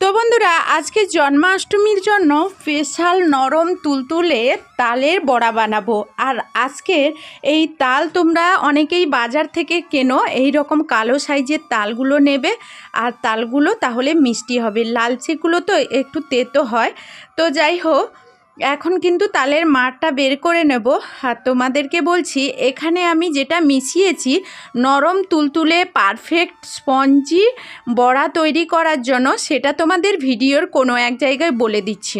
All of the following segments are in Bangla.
তো বন্ধুরা, আজকে জন্মাষ্টমীর জন্য স্পেশাল নরম তুলতুলে তালের বড়া বানাবো। আর আজকের এই তাল তোমরা অনেকেই বাজার থেকে কেনো, এই রকম কালো সাইজের তালগুলো নেবে। আর তালগুলো তাহলে মিষ্টি হবে। লালচেগুলো তো একটু তেতো হয়। তো যাই হোক এখন কিন্তু তালের মাঠটা বের করে নেব। আর তোমাদেরকে বলছি, এখানে আমি যেটা মিশিয়েছি, নরম তুলতুলে পারফেক্ট স্পঞ্জি বড়া তৈরি করার জন্য, সেটা তোমাদের ভিডিওর কোনো এক জায়গায় বলে দিচ্ছি।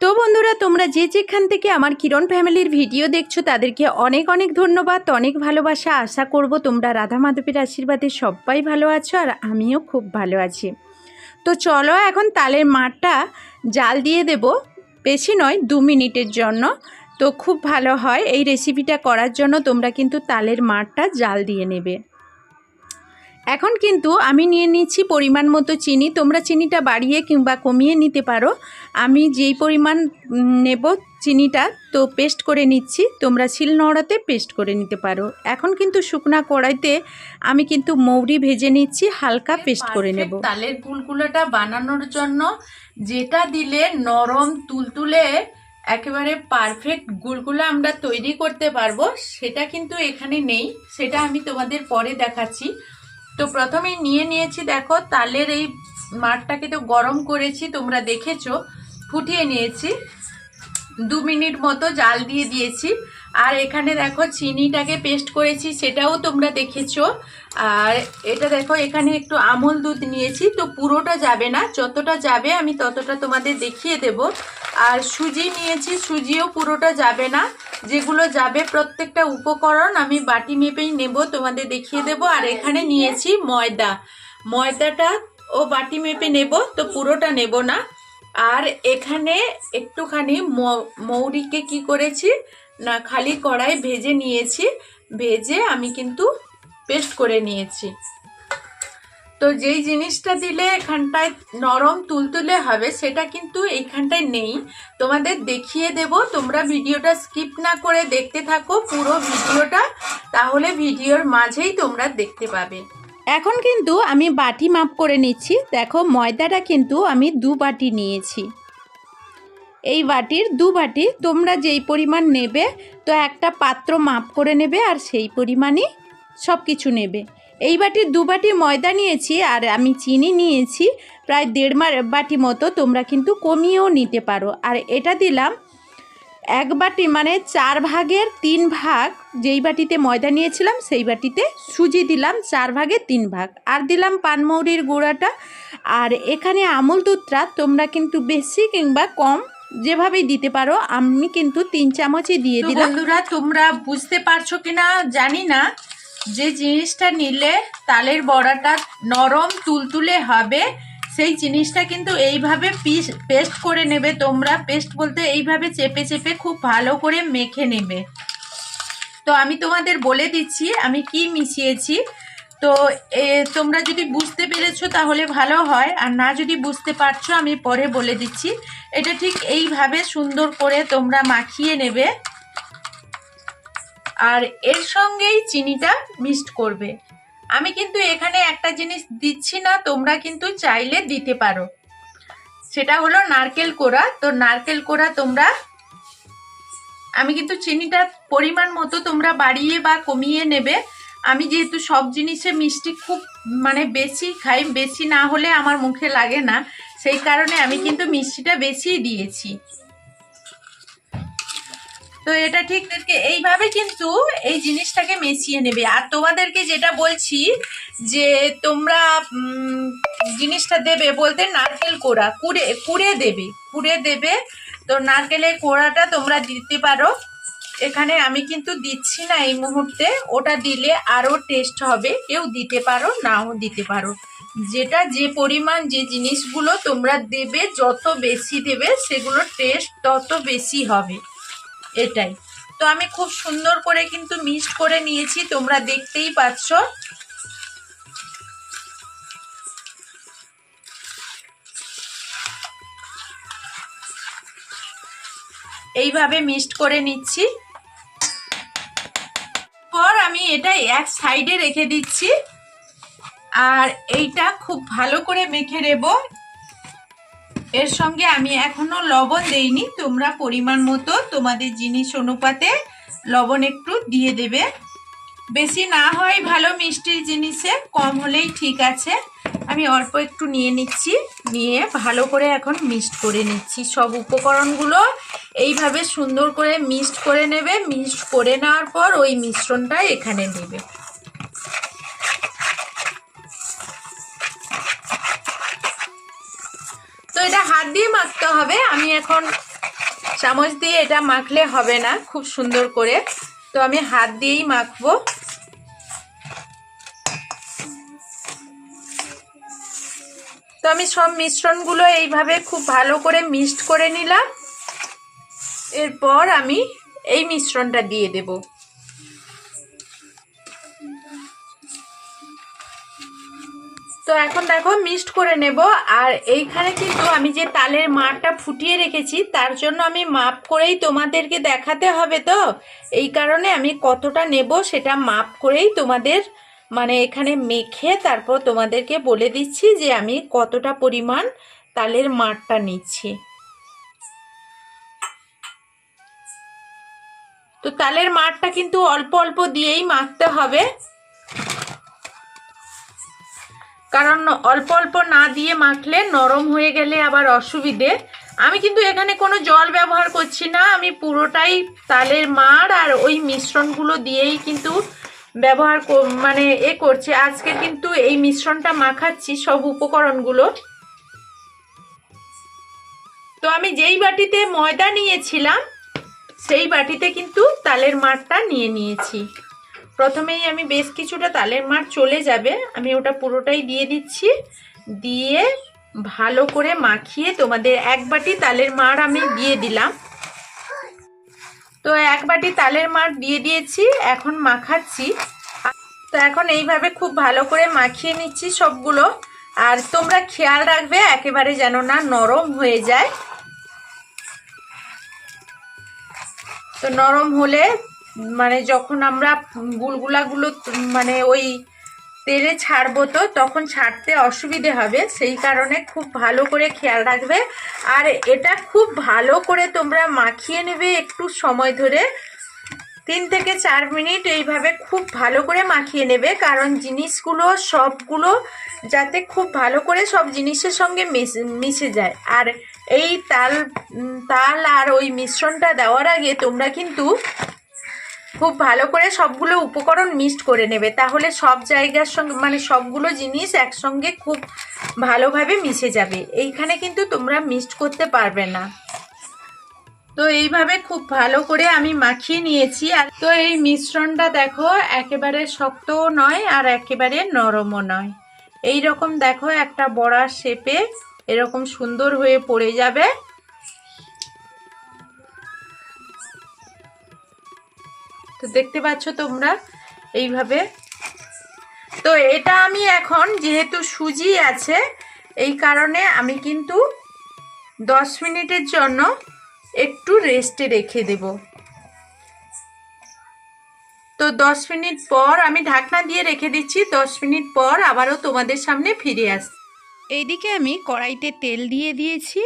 তো বন্ধুরা, তোমরা যে যেখান থেকে আমার কিরণ ফ্যামিলির ভিডিও দেখছ, তাদেরকে অনেক অনেক ধন্যবাদ, অনেক ভালোবাসা। আশা করব তোমরা রাধা মাধবের আশীর্বাদে সবাই ভালো আছো, আর আমিও খুব ভালো আছি। তো চলো এখন তালের মাঠটা জাল দিয়ে দেব। বেশি নয়, দু মিনিটের জন্য। তো খুব ভালো হয় এই রেসিপিটা করার জন্য। তোমরা কিন্তু তালের মাঠটা জাল দিয়ে নেবে। এখন কিন্তু আমি নিয়ে নিচ্ছি পরিমাণ মতো চিনি। তোমরা চিনিটা বাড়িয়ে কিংবা কমিয়ে নিতে পারো। আমি যেই পরিমাণ নেব চিনিটা, তো পেস্ট করে নিচ্ছি। তোমরা শিল নোড়াতে পেস্ট করে নিতে পারো। এখন কিন্তু শুকনা কড়াইতে আমি কিন্তু মৌরি ভেজে নিচ্ছি, হালকা পেস্ট করে নেব। তালের গুলগুলোটা বানানোর জন্য যেটা দিলে নরম তুলতুলে একেবারে পারফেক্ট গুলগুলো আমরা তৈরি করতে পারব, সেটা কিন্তু এখানে নেই, সেটা আমি তোমাদের পরে দেখাচ্ছি। তো প্রথমেই নিয়ে নিয়েছি, দেখো, তালের এই মাঠটাকে তো গরম করেছি, তোমরা দেখেছ, ফুটিয়ে নিয়েছি। দু মিনিট মতো জাল দিয়ে দিয়েছি। আর এখানে দেখো চিনিটাকে পেস্ট করেছি, সেটাও তোমরা দেখেছ। আর এটা দেখো, এখানে একটু আমল দুধ নিয়েছি, তো পুরোটা যাবে না, যতটা যাবে আমি ততটা তোমাদের দেখিয়ে দেব। আর সুজি নিয়েছি, সুজিও পুরোটা যাবে না, যেগুলো যাবে প্রত্যেকটা উপকরণ আমি বাটি মেপেই নেব, তোমাদের দেখিয়ে দেব। আর এখানে নিয়েছি ময়দা, ময়দাটা ও বাটি মেপে নেব, তো পুরোটা নেব না। আর এখানে একটুখানি মৌরিকে কি করেছি না, খালি কড়াই ভেজে নিয়েছি। ভেজে আমি কিন্তু পেস্ট করে নিয়েছি। তো যেই জিনিসটা দিলে এখানটায় নরম তুলতুলে হবে, সেটা কিন্তু এইখানটায় নেই। তোমাদের দেখিয়ে দেব, তোমরা ভিডিওটা স্কিপ না করে দেখতে থাকো পুরো ভিডিওটা, তাহলে ভিডিওর মাঝেই তোমরা দেখতে পাবে। এখন কিন্তু আমি বাটি মাপ করে নিচ্ছি। দেখো, ময়দাটা কিন্তু আমি দু বাটি নিয়েছি। এই বাটির দু বাটি, তোমরা যেই পরিমাণ নেবে, তো একটা পাত্র মাপ করে নেবে আর সেই পরিমাণই সব কিছু নেবে। এই বাটির দু বাটি ময়দা নিয়েছি আর আমি চিনি নিয়েছি, প্রায় দেড় বাটি মতো, তোমরা কিন্তু কমিয়েও নিতে পারো। আর এটা দিলাম এক বাটি মানে চার ভাগের তিন ভাগ, যেই বাটিতে ময়দা নিয়েছিলাম, সেই বাটিতে সুজি দিলাম, চার ভাগের তিন ভাগ। আর দিলাম পানমৌরির গুঁড়াটা। আর এখানে আমুল দুধটা তোমরা কিন্তু বেশি কিংবা কম যেভাবেই দিতে পারো আমি কিন্তু তিন চামচই দিয়ে দিলাম। বন্ধুরা তোমরা বুঝতে পারছ কিনা জানি না। যে জিনিসটা নিলে তালের বড়াটা নরম তুলতুলে হবে সেই জিনিসটা কিন্তু এইভাবে পিস পেস্ট করে নেবে তোমরা। পেস্ট বলতে এইভাবে চেপে চেপে খুব ভালো করে মেখে নেবে। তো আমি তোমাদের বলে দিচ্ছি আমি কি মিশিয়েছি? তো তোমরা যদি বুঝতে পেরেছ তাহলে ভালো হয়, আর না যদি বুঝতে পারছ আমি পরে বলে দিচ্ছি। এটা ঠিক এইভাবে সুন্দর করে তোমরা মাখিয়ে নেবে, আর এর সঙ্গেই চিনিটা মিক্সড করবে। আমি কিন্তু এখানে একটা জিনিস দিচ্ছি না, তোমরা কিন্তু চাইলে দিতে পারো। সেটা হলো নারকেল কোড়া। তো নারকেল কোড়া তোমরা, আমি কিন্তু চিনিটার পরিমাণ মতো তোমরা বাড়িয়ে বা কমিয়ে নেবে। আমি যেহেতু সব জিনিসে মিষ্টি খুব মানে বেশি খাই, বেশি না হলে আমার মুখে লাগে না। সেই কারণে আমি কিন্তু মিষ্টিটা বেশি দিয়েছি। তো এটা ঠিক এইভাবে কিন্তু এই জিনিসটাকে মিশিয়ে নেবে। আর তোমাদেরকে যেটা বলছি যে তোমরা জিনিসটা দেবে বলতে নারকেল কোড়া। কুড়ে কুড়ে দেবে কুড়ে দেবে। তো নারকেলের কোড়াটা তোমরা দিতে পারো। এখানে আমি কিন্তু দিচ্ছি না এই মুহূর্তে। ওটা দিলে আরও টেস্ট হবে। কেউ দিতে পারো, নাও দিতে পারো। যেটা যে পরিমাণ যে জিনিসগুলো তোমরা দেবে, যত বেশি দেবে, সেগুলোর টেস্ট তত বেশি হবে। এটাই। তো আমি খুব সুন্দর করে কিন্তু মিক্সড করে নিয়েছি, তোমরা দেখতেই পাচ্ছ। এইভাবে মিক্সড করে নিচ্ছি। পর আমি এটা এক সাইডে রেখে দিচ্ছি। আর এইটা খুব ভালো করে মেখে নেব। এর সঙ্গে আমি এখনও লবণ দেইনি। তোমরা পরিমাণ মতো তোমাদের জিনিস অনুপাতে লবণ একটু দিয়ে দেবে। বেশি না হয় ভালো মিষ্টির জিনিসে, কম হলেই ঠিক আছে। আমি অল্প একটু নিয়ে নিচ্ছি। নিয়ে ভালো করে এখন মিক্সড করে নিচ্ছি। সব উপকরণগুলো এইভাবে সুন্দর করে মিক্সড করে নেবে। মিক্সড করে নেওয়ার পর ওই মিশ্রণটা এখানে দেবে। তো এটা হাত দিয়ে মাখতে হবে। আমি এখন চামচ দিয়ে এটা মাখলে হবে না, খুব সুন্দর করে। তো আমি হাত দিয়েই মাখবো। তো আমি সব মিশ্রণগুলো এইভাবে খুব ভালো করে মিক্সড করে নিলাম। এরপর আমি এই মিশ্রণটা দিয়ে দেব। তো এখন দেখো মিক্সড করে নেব, আর এইখানে কিন্তু আমি যে তালের মারটা ফুটিয়ে রেখেছি, তার জন্য আমি মাপ করেই তোমাদেরকে দেখাতে হবে তো। এই কারণে আমি কতটা নেব সেটা মাপ করেই তোমাদের মানে এখানে মেখে তারপর তোমাদেরকে বলে দিচ্ছি যে আমি কতটা পরিমাণ তালের মারটা নিচ্ছি। তো তালের মারটা কিন্তু অল্প অল্প দিয়েই মাখতে হবে। কারণ অল্প অল্প না দিয়ে মাখলে নরম হয়ে গেলে আবার অসুবিধে। আমি কিন্তু এখানে কোনো জল ব্যবহার করছি না, আমি পুরোটাই তালের মার আর ওই মিশ্রণগুলো দিয়েই কিন্তু ব্যবহার মানে এ করছে। আজকে কিন্তু এই মিশ্রণটা মাখাচ্ছি সব উপকরণগুলো। তো আমি যেই বাটিতে ময়দা নিয়েছিলাম সেই বাটিতে কিন্তু তালের মারটা নিয়ে নিয়েছি। প্রথমেই আমি বেশ কিছুটা তালের মার চলে যাবে, আমি ওটা পুরোটাই দিয়ে দিচ্ছি। দিয়ে ভালো করে মাখিয়ে তোমাদের এক বাটি তালের মার আমি দিয়ে দিলাম। তো এক বাটি তালের মার দিয়ে দিয়েছি, এখন মাখাচ্ছি। তো এখন এইভাবে খুব ভালো করে মাখিয়ে নিচ্ছি সবগুলো। আর তোমরা খেয়াল রাখবে, একেবারে যেন না নরম হয়ে যায়। তো নরম হলে মানে যখন আমরা গুলগুলাগুলো মানে ওই তেলে ছাড়বো তো, তখন ছাড়তে অসুবিধে হবে। সেই কারণে খুব ভালো করে খেয়াল রাখবে। আর এটা খুব ভালো করে তোমরা মাখিয়ে নেবে একটু সময় ধরে। তিন থেকে চার মিনিট এইভাবে খুব ভালো করে মাখিয়ে নেবে, কারণ জিনিসগুলো, সবগুলো যাতে খুব ভালো করে সব জিনিসের সঙ্গে মিশে যায়। আর এই তাল তাল আর ওই মিশ্রণটা দেওয়ার আগে তোমরা কিন্তু খুব ভালো করে সবগুলো উপকরণ মিক্সড করে নেবে। তাহলে সব জায়গার সঙ্গে মানে সবগুলো জিনিস একসঙ্গে খুব ভালোভাবে মিশে যাবে। এইখানে কিন্তু তোমরা মিক্সড করতে পারবে না। তো এইভাবে খুব ভালো করে আমি মাখিয়ে নিয়েছি। আর তো এই মিশ্রণটা দেখো, একেবারে শক্তও নয় আর একেবারে নরমও নয়। এই রকম দেখো একটা বড়া শেপে এরকম সুন্দর হয়ে পড়ে যাবে। তো দেখতে পাচ্ছ তোমরা এইভাবে। তো এটা আমি এখন যেহেতু সুজি আছে, এই কারণে আমি কিন্তু দশ মিনিটের জন্য একটু রেস্টে রেখে দেব। তো দশ মিনিট পর আমি ঢাকনা দিয়ে রেখে দিচ্ছি, দশ মিনিট পর আবারও তোমাদের সামনে ফিরে আস এইদিকে আমি কড়াইতে তেল দিয়ে দিয়েছি।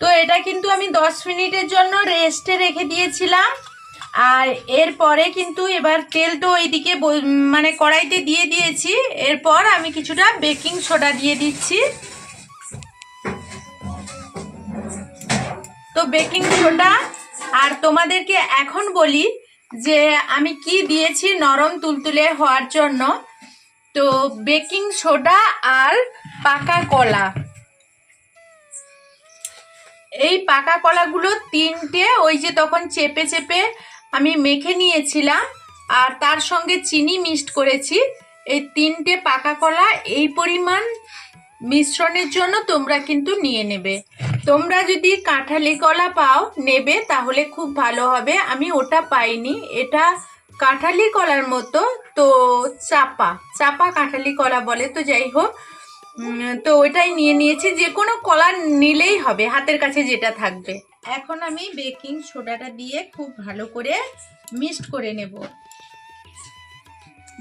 তো এটা কিন্তু আমি দশ মিনিটের জন্য রেস্টে রেখে দিয়েছিলাম। আর এরপরে কিন্তু এবার তেল তো ওইদিকে মানে কড়াইতে দিয়ে দিয়েছি। এরপর আমি কিছুটা বেকিং সোডা দিয়ে দিচ্ছি। তো বেকিং সোডা, আর তোমাদেরকে এখন বলি যে আমি কি দিয়েছি নরম তুলতুলে হওয়ার জন্য। তো বেকিং সোডা আর পাকা কলা। এই পাকা কলাগুলো তিনটে, ওই যে তখন চেপে চেপে আমি মেখে নিয়েছিলাম, আর তার সঙ্গে চিনি মিক্সড করেছি। এই তিনটে পাকা কলা এই পরিমাণ মিশ্রণের জন্য তোমরা কিন্তু নিয়ে নেবে। তোমরা যদি কাঁঠালি কলা পাও, নেবে, তাহলে খুব ভালো হবে। আমি ওটা পাইনি। এটা কাঁঠালি কলার মতো তো চাপা চাপা কাঁঠালি কলা বলে তো যাই হোক। তো ওইটাই নিয়ে নিয়েছি, যে কোনো কলা নিলেই হবে, হাতের কাছে যেটা থাকবে। এখন আমি বেকিং সোডাটা দিয়ে খুব ভালো করে মিক্সড করে নেব।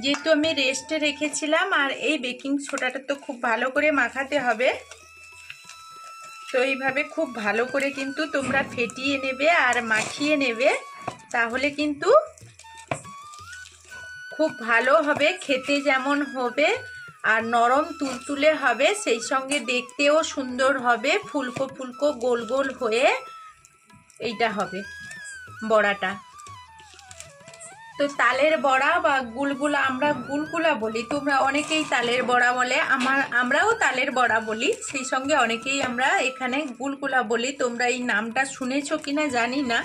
যেহেতু আমি রেস্টে রেখেছিলাম, আর এই বেকিং সোডাটা তো খুব ভালো করে মাখাতে হবে। তো এইভাবে খুব ভালো করে কিন্তু তোমরা ফেটিয়ে নেবে আর মাখিয়ে নেবে, তাহলে কিন্তু খুব ভালো হবে, খেতে যেমন হবে আর নরম তুলতুলে হবে, সেই সঙ্গে দেখতেও সুন্দর হবে, ফুলকো ফুলকো গোল গোল হয়ে এইটা হবে বড়াটা। তো তালের বড়া বা গুলগুলা আমরা গুলগুলা বলি, তোমরা অনেকেই তালের বড়া বলে, আমার, আমরাও তালের বড়া বলি, সেই সঙ্গে অনেকেই আমরা এখানে গুলগুলা বলি, তোমরা এই নামটা শুনেছো কিনা জানি না।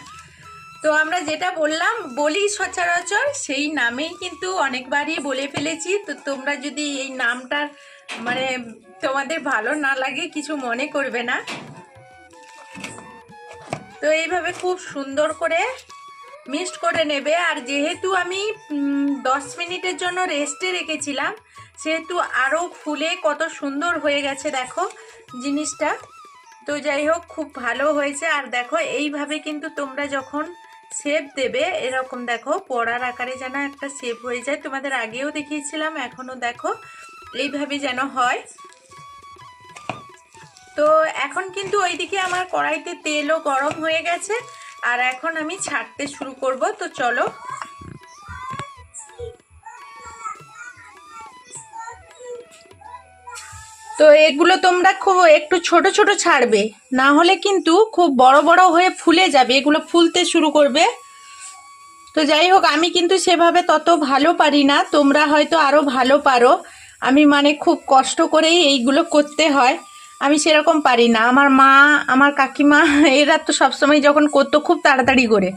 তো আমরা যেটা বললাম, বলি সচরাচর, সেই নামেই কিন্তু অনেকবারই বলে ফেলেছি। তো তোমরা যদি এই নামটার মানে তোমাদের ভালো না লাগে, কিছু মনে করবে না। তো এইভাবে খুব সুন্দর করে মিক্সড করে নেবে। আর যেহেতু আমি দশ মিনিটের জন্য রেস্টে রেখেছিলাম, সেহেতু আরও ফুলে কত সুন্দর হয়ে গেছে, দেখো জিনিসটা। তো যাই হোক, খুব ভালো হয়েছে। আর দেখো, এইভাবে কিন্তু তোমরা যখন শেপ দেবে। এরকম দেখো, পড়ার আকারে যেন একটা শেপ হয়ে যায়। তোমাদের আগেও দেখিয়েছিলাম, এখনও দেখো এইভাবে যেন হয়। তো এখন কিন্তু ওইদিকে আমার কড়াইতে তেলও গরম হয়ে গেছে, আর এখন আমি ছাড়তে শুরু করব। তো চলো তো এগুলো তোমরা খুব একটু ছোট ছোট ছাড়বে। না হলে কিন্তু খুব বড় বড় হয়ে ফুলে যাবে। এগুলো ফুলতে শুরু করবে। তো যাই হোক, আমি কিন্তু সেভাবে তত ভালো পারি না। তোমরা হয়তো আরও ভালো পারো। আমি মানে খুব কষ্ট করেই এইগুলো করতে হয়। আমি সেরকম পারি না। আমার মা, আমার কাকিমা, এরা তো সবসময় যখন করতো খুব তাড়াতাড়ি করে।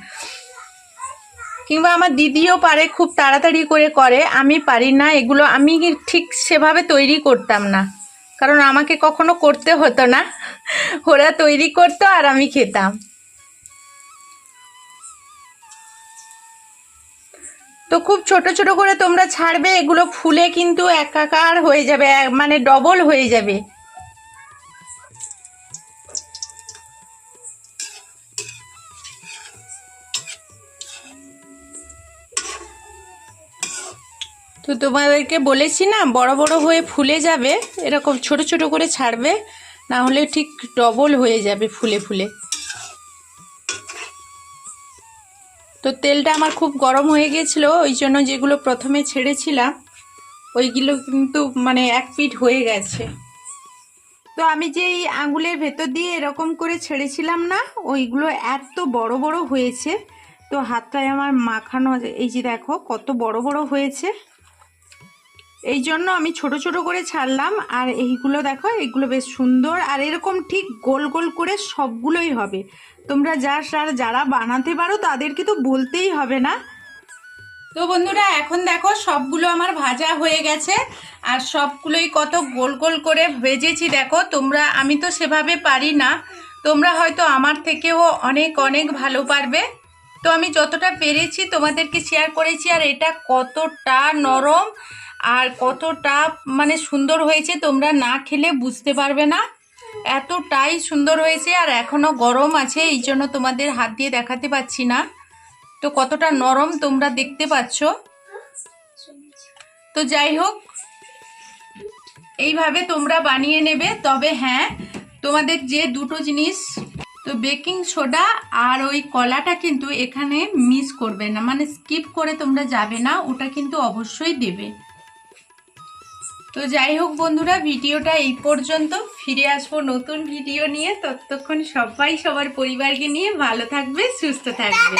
কিংবা আমার দিদিও পারে, খুব তাড়াতাড়ি করে করে। আমি পারি না। এগুলো আমি ঠিক সেভাবে তৈরি করতাম না। কারণ আমাকে কখনো করতে হতো না। ওরা তৈরি করতো আর আমি খেতাম। তো খুব ছোট ছোট করে তোমরা ছাড়বে, এগুলো ফুলে কিন্তু একাকার হয়ে যাবে মানে ডবল হয়ে যাবে। তো তোমাদেরকে বলেছি না, বড় বড় হয়ে ফুলে যাবে, এরকম ছোট ছোট করে ছাড়বে, না হলে ঠিক ডবল হয়ে যাবে ফুলে ফুলে। তো তেলটা আমার খুব গরম হয়ে গেছিল, ওই জন্য যেগুলো প্রথমে ছেড়েছিলাম, ওইগুলো কিন্তু মানে এক পিঠ হয়ে গেছে। তো আমি যে এই আঙুলের ভেতর দিয়ে এরকম করে ছেড়েছিলাম না, ওইগুলো এত বড় বড় হয়েছে, তো হাতটায় আমার মাখানো এই যে দেখো, কত বড় বড় হয়েছে। এই জন্য আমি ছোট ছোট করে ছাড়লাম। আর এইগুলো দেখো এইগুলো বেশ সুন্দর। আর এরকম ঠিক গোল গোল করে সবগুলোই হবে। তোমরা যা, যারা যারা বানাতে পারো, তাদেরকে তো বলতেই হবে না। তো বন্ধুরা, এখন দেখো সবগুলো আমার ভাজা হয়ে গেছে। আর সবগুলোই কত গোল গোল করে ভেজেছি দেখো। তোমরা, আমি তো সেভাবে পারি না। তোমরা হয়তো আমার থেকেও অনেক অনেক ভালো পারবে। তো আমি যতটা পেরেছি তোমাদেরকে শেয়ার করেছি। আর এটা কতটা নরম। আর কতটা মানে সুন্দর হয়েছে তোমরা না খেলে বুঝতে পারবে না। এতটাই সুন্দর হয়েছে আর এখনও গরম আছে, এই জন্য তোমাদের হাত দিয়ে দেখাতে পাচ্ছি না। তো কতটা নরম তোমরা দেখতে পাচ্ছ। তো যাই হোক, এইভাবে তোমরা বানিয়ে নেবে। তবে হ্যাঁ তোমাদের যে দুটো জিনিস, তো বেকিং সোডা আর ওই কলাটা কিন্তু এখানে মিস করবে না। মানে স্কিপ করে তোমরা যাবে না, ওটা কিন্তু অবশ্যই দেবে। তো যাই হোক বন্ধুরা, ভিডিওটা এই পর্যন্ত। ফিরে আসব নতুন ভিডিও নিয়ে। ততক্ষণ সবাই সবার পরিবারকে নিয়ে ভালো থাকবে, সুস্থ থাকবে।